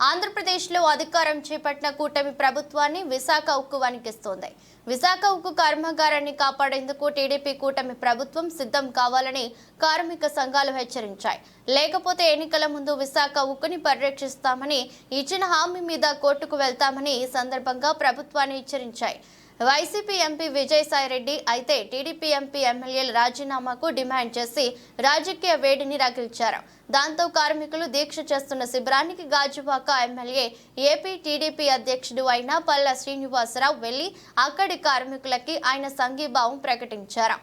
ఆంధ్రప్రదేశ్లో అధికారం చేపట్టిన కూటమి ప్రభుత్వాన్ని విశాఖ ఉక్కు వణికిస్తోంది. విశాఖ ఉక్కు కర్మాగారాన్ని కాపాడేందుకు టీడీపీ కూటమి ప్రభుత్వం సిద్ధం కావాలని కార్మిక సంఘాలు హెచ్చరించాయి. లేకపోతే ఎన్నికల ముందు విశాఖ ఉక్కుని పరిరక్షిస్తామని ఇచ్చిన హామీ మీద కోర్టుకు వెళ్తామని ఈ సందర్భంగా ప్రభుత్వాన్ని హెచ్చరించాయి. వైసీపీ ఎంపీ విజయసాయిరెడ్డి అయితే టీడీపీ ఎంపీ ఎమ్మెల్యేల రాజీనామాకు డిమాండ్ చేసి రాజకీయ వేడిని రగిల్చారు. దాంతో కార్మికులు దీక్ష చేస్తున్న శిబిరానికి గాజువాక ఎమ్మెల్యే ఏపీ టీడీపీ అధ్యక్షుడు అయిన పల్ల శ్రీనివాసరావు వెళ్ళి అక్కడి కార్మికులకి ఆయన సంఘీభావం ప్రకటించారు.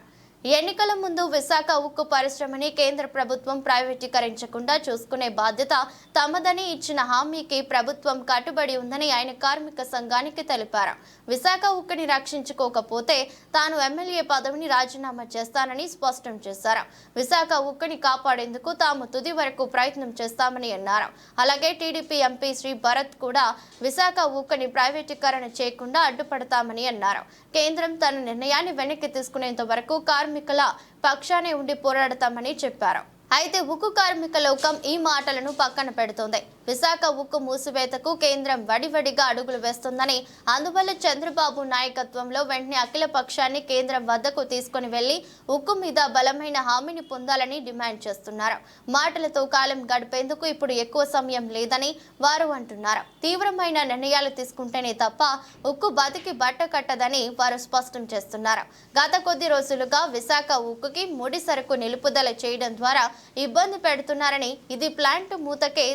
ఎన్నికల ముందు విశాఖ ఉక్కు పరిశ్రమని కేంద్ర ప్రభుత్వం ప్రైవేటీకరించకుండా చూసుకునే బాధ్యత తమదని ఇచ్చిన హామీకి ప్రభుత్వం కట్టుబడి ఉందని ఆయన కార్మిక సంఘానికి తెలిపారు. విశాఖ ఉక్కుని రక్షించుకోకపోతే తాను ఎమ్మెల్యే పదవిని రాజీనామా చేస్తానని స్పష్టం చేశారు. విశాఖ ఉక్కుని కాపాడేందుకు తాము తుది వరకు ప్రయత్నం చేస్తామని అన్నారు. అలాగే టీడీపీ ఎంపీ శ్రీ భరత్ కూడా విశాఖ ఉక్కుని ప్రైవేటీకరణ చేయకుండా అడ్డుపడతామని అన్నారు. కేంద్రం తన నిర్ణయాన్ని వెనక్కి తీసుకునేంత వరకు కార్మికుల పక్షానే ఉండి పోరాడతామని చెప్పారు. అయితే ఉక్కు కార్మిక లోకం ఈ మాటలను పక్కన పెడుతోంది. విశాఖ ఉక్కు మూసివేతకు కేంద్రం వడివడిగా అడుగులు వేస్తుందని అందువల్ల చంద్రబాబు నాయకత్వంలో వెంటనే అఖిల పక్షాన్ని కేంద్రం వద్దకు తీసుకుని వెళ్ళి ఉక్కు మీద బలమైన హామీని పొందాలని డిమాండ్ చేస్తున్నారు. మాటలతో కాలం గడిపేందుకు ఇప్పుడు ఎక్కువ సమయం లేదని వారు అంటున్నారు. తీవ్రమైన నిర్ణయాలు తీసుకుంటేనే తప్ప ఉక్కు బతికి బట్ట కట్టదని వారు స్పష్టం చేస్తున్నారు. గత కొద్ది రోజులుగా విశాఖ ఉక్కుకి ముడి సరుకు నిలుపుదల చేయడం ద్వారా ఇబ్బంది పెడుతున్నారని ఇది ప్లాంట్ మూతకే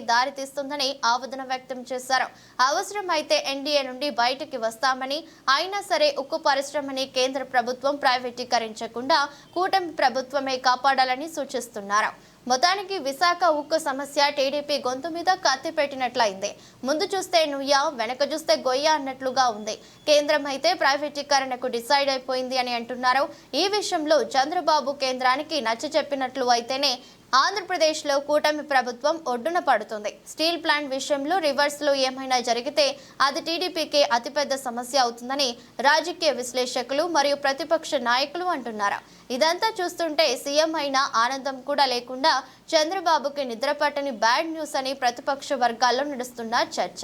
వస్తుందని ఆవేదన వ్యక్తం చేశారు. అవసరమైతే ఎన్డీఏ నుండి బయటికి వస్తామని అయినా సరే ఉక్కు పరిశ్రమని కేంద్ర ప్రభుత్వం ప్రైవేటీకరించకుండా కూటమి ప్రభుత్వమే కాపాడాలని సూచిస్తున్నారు. మొత్తానికి విశాఖ ఉక్కు సమస్య టీడీపీ గొంతు మీద కత్తి పెట్టినట్లయింది. ముందు చూస్తే నుయ్య వెనక చూస్తే గొయ్య అన్నట్లుగా ఉంది. కేంద్రం అయితే ప్రైవేటీకరణకు డిసైడ్ అయిపోయింది అని అంటున్నారు. ఈ విషయంలో చంద్రబాబు కేంద్రానికి నచ్చ చెప్పినట్లు అయితేనే ఆంధ్రప్రదేశ్లో కూటమి ప్రభుత్వం ఒడ్డున పడుతుంది. స్టీల్ ప్లాంట్ విషయంలో రివర్స్లో ఏమైనా జరిగితే అది టీడీపీకే అతిపెద్ద సమస్య అవుతుందని రాజకీయ విశ్లేషకులు మరియు ప్రతిపక్ష నాయకులు అంటున్నారు. ఇదంతా చూస్తుంటే సీఎం అయిన ఆనందం కూడా లేకుండా చంద్రబాబుకి నిద్రపట్టని బ్యాడ్ న్యూస్ అని ప్రతిపక్ష వర్గాల్లో నడుస్తున్న చర్చ.